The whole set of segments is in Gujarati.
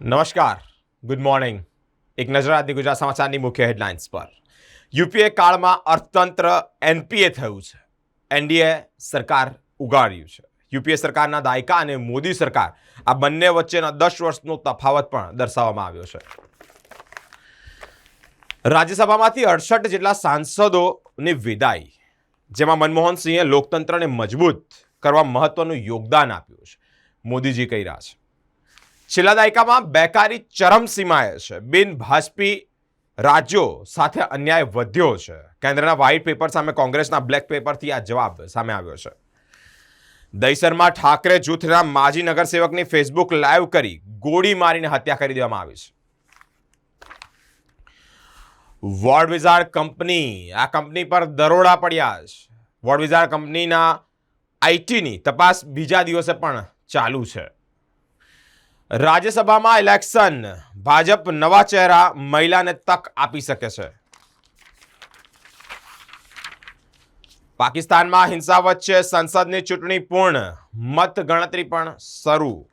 નમસ્કાર. ગુડ મોર્નિંગ એક નજર આજની ગુજરાત સમાચારની મુખ્ય હેડલાઇન્સ પર. યુપીએ કાળમાં અર્થતંત્ર એનપીએ થયું છે. એનડીએ સરકાર ઉગાડ્યું છે. યુપીએ સરકારના દાયકા અને મોદી સરકાર આ બંને વચ્ચેના દસ વર્ષનો તફાવત પણ દર્શાવવામાં આવ્યો છે. રાજ્યસભામાંથી અડસઠ જેટલા સાંસદોની વિદાય. જેમાં મનમોહન સિંહે લોકતંત્રને મજબૂત કરવા મહત્વનું યોગદાન આપ્યું છે. મોદીજી કહી રહ્યા છે. છેલ્લા દાયકામાં બેકારી ચરમસીમાએ છે. બિન ભાજપી રાજ્યો સાથે અન્યાય વધ્યો છે. કેન્દ્રના વ્હાઇટ પેપર સામે કોંગ્રેસના બ્લેક પેપરથી આ જવાબ સામે આવ્યો છે. દહીસરમાં ઠાકરે જૂથના માજી નગરસેવકની ફેસબુક લાઈવ કરી ગોળી મારીને હત્યા કરી દેવામાં આવી છે. વોર્ડ વિઝાર્ડ કંપની, આ કંપની પર દરોડા પડ્યા છે. વોર્ડ વિઝાર્ડ કંપનીના આઈટીની તપાસ બીજા દિવસે પણ ચાલુ છે. રાજ્યસભામાં ઇલેક્શન. ભાજપ નવા ચહેરા મહિલાને તક આપી શકે છે. પાકિસ્તાનમાં હિંસા વચ્ચે સંસદની ચૂંટણી પૂર્ણ. મત ગણતરી પણ શરૂ.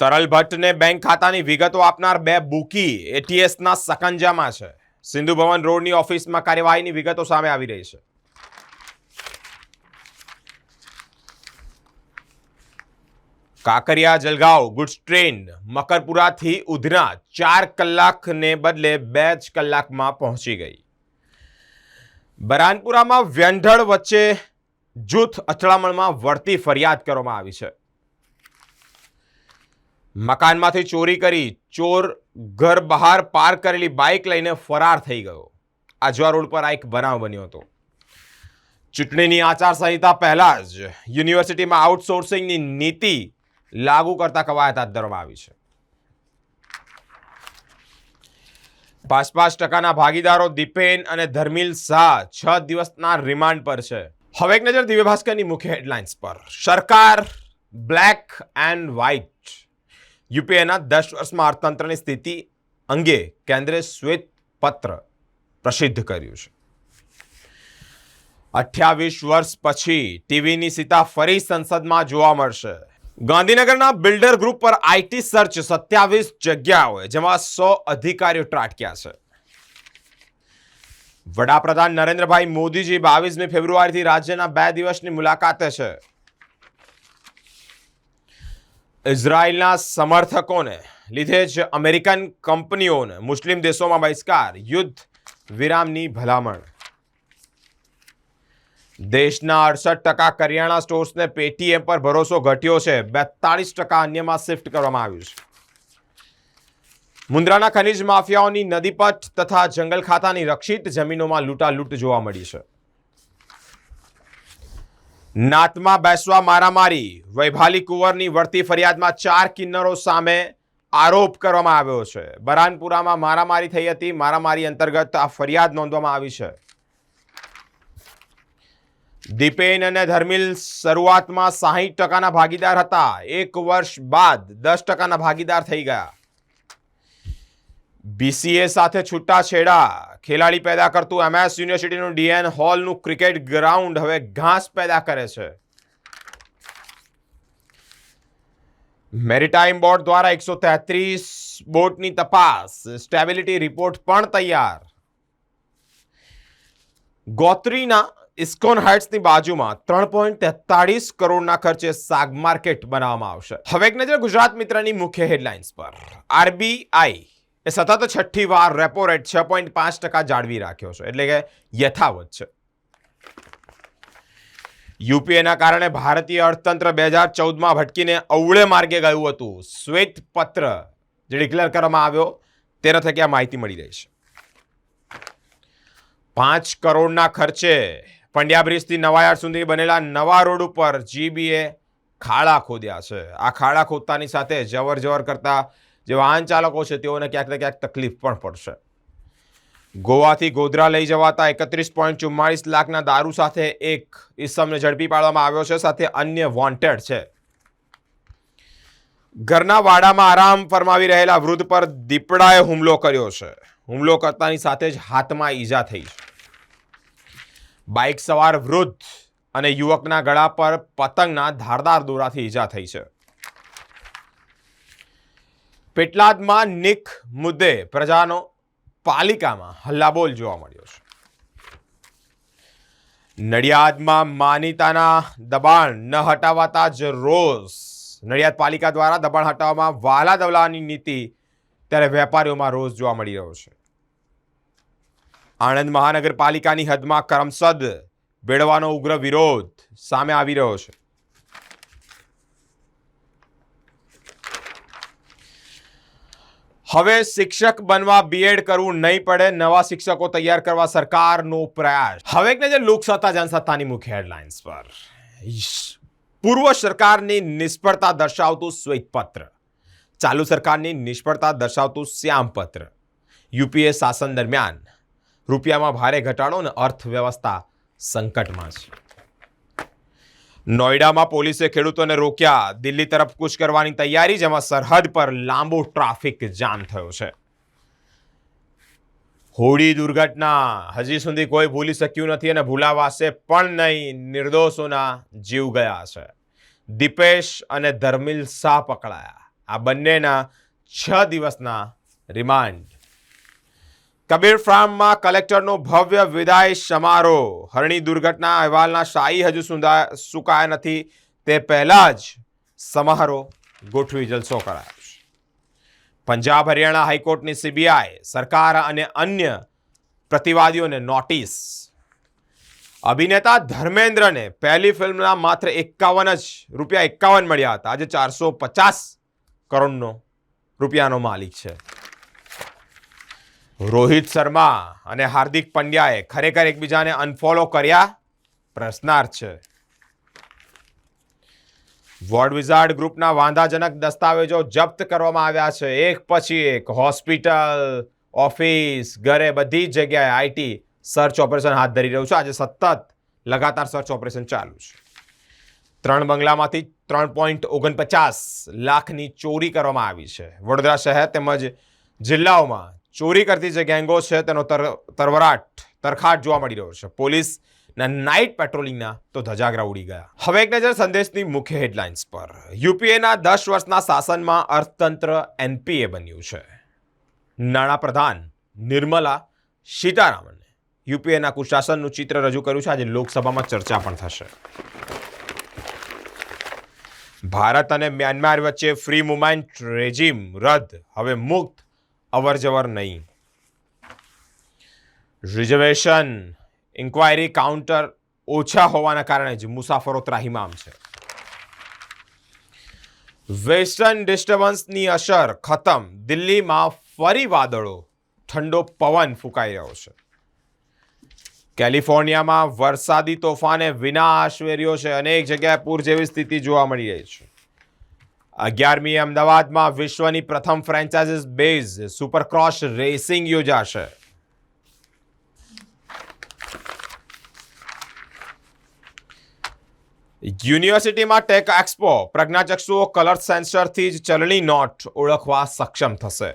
તરલ ભટ્ટને બેંક ખાતાની વિગતો આપનાર બે બુકી એટીએસના સકંજામાં છે. સિંધુ ભવન રોડની ઓફિસમાં કાર્યવાહીની વિગતો સામે આવી રહી છે. કાંકરિયા, જલગાંવ ગુડ્સ ટ્રેન મકરપુરાથી ઉધના ચાર કલાકને બદલે બે જ કલાકમાં પહોંચી ગઈ. બરાનપુરામાં વ્યંઢળ વચ્ચે જૂથ અથડામણમાં વળતી ફરિયાદ કરવામાં આવી છે. મકાનમાંથી ચોરી કરી ચોર ઘર બહાર પાર્ક કરેલી બાઇક લઈને ફરાર થઈ ગયો. આજવા રોડ પર આ એક બનાવ બન્યો હતો. ચૂંટણીની આચારસંહિતા પહેલાં જ યુનિવર્સિટીમાં આઉટસોર્સિંગની નીતિ લાગુ કરતા કવાયત હાથ ધરવામાં આવી છે. પાંચ પાંચ ટકાના ભાગીદારો દીપેન અને ધર્મિલ શાહ છ દિવસના રિમાન્ડ પર છે. હવે એક નજર દિવ્ય ભાસ્કરની મુખ્ય હેડલાઇન્સ પર. સરકાર બ્લેક એન્ડ વ્હાઇટ. યુપીએના દસ વર્ષમાં અર્થતંત્રની સ્થિતિ અંગે કેન્દ્રે શ્વેત પત્ર પ્રસિદ્ધ કર્યું છે. અઠ્યાવીસ વર્ષ પછી ટીવીની સીતા ફરી સંસદમાં જોવા મળશે. ગાંધીનગરના બિલ્ડર ગ્રુપ પર આઈટી સર્ચ સત્યાવીસ જગ્યાઓએ જેમાં સો અધિકારીઓ ત્રાટક્યા છે. વડાપ્રધાન નરેન્દ્રભાઈ મોદીજી બાવીસમી ફેબ્રુઆરીથી રાજ્યના બે દિવસની મુલાકાતે છે. ઇઝરાયલના સમર્થકોને લીધે જ અમેરિકન કંપનીઓને મુસ્લિમ દેશોમાં બહિષ્કાર, યુદ્ધ વિરામની ભલામણ. દેશના અડસઠ ટકા કરિયાણા સ્ટોર્સને પેટીએમ પર ભરોસો ઘટ્યો છે. બેતાળીસ ટકા અન્યમાં શિફ્ટ કરવામાં આવ્યું છે. મુન્દ્રાના ખનિજ માફિયાઓની નદીપટ તથા જંગલ ખાતાની રક્ષિત જમીનોમાં લૂંટાલૂંટ જોવા મળી છે. નાતમાં બેસવા મારામારી. વૈભાલી કુંવરની વળતી ફરિયાદમાં ચાર કિન્નરો સામે આરોપ કરવામાં આવ્યો છે. બરાનપુરામાં મારામારી થઈ હતી. મારામારી અંતર્ગત આ ફરિયાદ નોંધવામાં આવી છે. દીપેન અને ધર્મિલ શરૂઆતમાં સાહીઠ ટકાના ભાગીદાર હતા. એક વર્ષ બાદ દસ ટકાના ભાગીદાર થઈ ગયા. બીસીએ સાથે છૂટાછેડા. ખેલાડી પેદા કરતું એમએસ યુનિવર્સિટીનું ડીએન હોલનું ક્રિકેટ ગ્રાઉન્ડ હવે ઘાસ પેદા કરે છે. મેરીટાઈમ બોર્ડ દ્વારા એકસો તેત્રીસ બોટની તપાસ. સ્ટેબિલિટી રિપોર્ટ પણ તૈયાર. ગોત્રીના ઇસ્કોન હાઇટ્સની બાજુમાં ત્રણ પોઈન્ટ તેતાળીસ કરોડના ખર્ચે સાગ માર્કેટ બનાવવામાં આવશે. હવે એક નજર ગુજરાત મિત્રની મુખ્ય હેડલાઇન્સ પર. આરબીઆઈ એ સતત છઠ્ઠી વાર રેપો રેટ છ પોઈન્ટ પાંચ ટકા જાળવી રાખ્યો છે. એટલે કે યથાવત છે. યુપીએના કારણે ભારતીય અર્થતંત્ર બે હજાર ચૌદમાં ભટકીને અવળે માર્ગે ગયું હતું. શ્વેત પત્ર જે ડિક્લેર કરવામાં આવ્યો તેના થકી આ માહિતી મળી રહી છે. પાંચ કરોડના ખર્ચે પંડ્યા બ્રિજથી નવાયાર સુધી બનેલા નવા રોડ ઉપર જીબીએ ખાડા ખોદ્યા છે. આ ખાડા ખોદતાની સાથે જવર જવર કરતા જે વાહન ચાલકો છે તેઓને ક્યાંક ને ક્યાંક તકલીફ પણ પડશે. ગોવાથી ગોધરા લઈ જવાતા એકત્રીસ પોઈન્ટ ચુમ્માળીસ લાખના દારૂ સાથે એક ઇસમને ઝડપી પાડવામાં આવ્યો છે, સાથે અન્ય વોન્ટેડ છે. ઘરના વાડામાં આરામ ફરમાવી રહેલા વૃદ્ધ પર દીપડાએ હુમલો કર્યો છે. હુમલો કરતાની સાથે જ હાથમાં ઈજા થઈ છે. બાઇક સવાર વૃદ્ધ અને યુવકના ગળા પર પતંગના ધારદાર દોરાથી ઈજા થઈ છે. પેટલાદમાં નિક મુદ્દે પ્રજાનો પાલિકામાં હલ્લાબોલ જોવા મળ્યો છે. નડિયાદમાં માનીતાના દબાણ ન હટાવાતા જ રોષ. નડિયાદ પાલિકા દ્વારા દબાણ હટાવવામાં વાલા દવલાની નીતિ, ત્યારે વેપારીઓમાં રોષ જોવા મળી રહ્યો છે. આણંદ મહાનગરપાલિકાની હદમાં કરમસદ ભેળવાનો ઉગ્ર વિરોધ સામે આવી રહ્યો છે. હવે શિક્ષક બનવા બીએડ કરવું નહીં પડે, નવા શિક્ષકો તૈયાર કરવા સરકારનો પ્રયાસ. હવે એક નજર લોકસત્તા જનસત્તાની મુખ્ય હેડલાઇન્સ પર. પૂર્વ સરકારની નિષ્ફળતા દર્શાવતું શ્વેતપત્ર. ચાલુ સરકારની નિષ્ફળતા દર્શાવતું શ્યામપત્ર. યુપીએ શાસન દરમિયાન રૂપિયામાં ભારે ઘટાડો અને અર્થવ્યવસ્થા સંકટમાં છે. નોઈડામાં પોલીસે ખેડૂતોને રોક્યા. દિલ્હી તરફ કૂચ કરવાની તૈયારી, જેમાં સરહદ પર લાંબો ટ્રાફિક જામ થયો છે. હોળી દુર્ઘટના. હજી સુધી કોઈ ભૂલી શક્યું નથી અને ભૂલાવાશે પણ નહીં. નિર્દોષોના જીવ ગયા છે. દીપેશ અને ધર્મિલ શાહ પકડાયા. આ બંનેના છ દિવસના રિમાન્ડ. કબીર ફાર્મમાં કલેક્ટરનો ભવ્ય વિદાય સમારોહ. હરણી દુર્ઘટના અહેવાલના શાહી હજુ સુધા સુકાયા નથી. તે પહેલાં જ સમારોહ ગોઠવી જલસો કરાયો છે. પંજાબ, હરિયાણા હાઈકોર્ટની સીબીઆઈ, સરકાર અને અન્ય પ્રતિવાદીઓને નોટિસ. અભિનેતા ધર્મેન્દ્રને પહેલી ફિલ્મના માત્ર એકાવન જ રૂપિયા એકાવન મળ્યા હતા. આજે ચારસો પચાસ કરોડનો રૂપિયાનો માલિક છે. રોહિત શર્મા અને હાર્દિક પંડ્યાએ ખરેખર એકબીજાને અનફોલો કર્યા પ્રશ્નાર્થ છે. વોર્ડ વિઝાર્ડ ગ્રુપના વાંધાજનક દસ્તાવેજો જપ્ત કરવામાં આવ્યા છે. એક પછી એક હોસ્પિટલ, ઓફિસ, ઘરે બધી જ જગ્યાએ આઈટી સર્ચ ઓપરેશન હાથ ધરી રહ્યું છે. આજે સતત લગાતાર સર્ચ ઓપરેશન ચાલુ છે. ત્રણ બંગલામાંથી ત્રણ પોઈન્ટ ઓગણપચાસ લાખની ચોરી કરવામાં આવી છે. વડોદરા શહેર તેમજ જિલ્લાઓમાં ચોરી કરતી જે ગેંગો છે, તેનો તર, તરવરાટ, તરખાટ જોવા મળી રહ્યો છે. પોલીસના નાઇટ પેટ્રોલિંગના તો ધજાગરા ઉડી ગયા. હવે એક નજર સંદેશની મુખ્ય હેડલાઇન્સ પર. યુપીએના દસ વર્ષના શાસનમાં અર્થતંત્ર એનપીએ બન્યું છે. નાણાપ્રધાન નિર્મલા સીતારામને યુપીએના કુશાસનનું ચિત્ર રજૂ કર્યું છે. આજે લોકસભામાં ચર્ચા પણ થશે. ભારત અને મ્યાનમાર વચ્ચે ફ્રી મુવમેન્ટ રેજીમ રદ. હવે મુક્ત અવર જવર નહીં. રિઝર્વેશન ઇન્ક્વાયરી કાઉન્ટર ઓછા હોવાના કારણે જ મુસાફરો ત્રાહિમામ છે. વેસ્ટર્ન ડિસ્ટર્બન્સની અસર ખતમ. દિલ્હીમાં ફરી વાદળો. ઠંડો પવન ફૂંકાઈ રહ્યો છે. કેલિફોર્નિયામાં વરસાદી તોફાને વિનાશ વેર્યો છે. અનેક જગ્યાએ પૂર જેવી સ્થિતિ જોવા મળી રહી છે. અગિયારમી અમદાવાદમાં વિશ્વની પ્રથમ ફ્રેન્ચાઇઝીસ બેઝ સુપરક્રોસ રેસિંગ યોજાશે. યુનિવર્સિટીમાં ટેક એક્સપો, પ્રજ્ઞાચક્ષુઓ કલર સેન્સરથી જ ચલણી નોટ ઓળખવા સક્ષમ થશે.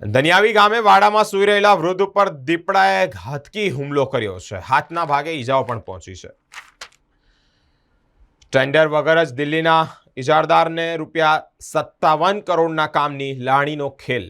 દનિયાવી ગામે વાડામાં સૂઈ રહેલા વૃદ્ધ ઉપર દીપડાએ ઘાતકી હુમલો કર્યો છે. હાથના ભાગે ઈજાઓ પણ પહોંચી છે. ટેન્ડર વગર જ દિલ્હીના ઇજારદારને રૂપિયા સત્તાવન કરોડના કામની લાણીનો ખેલ.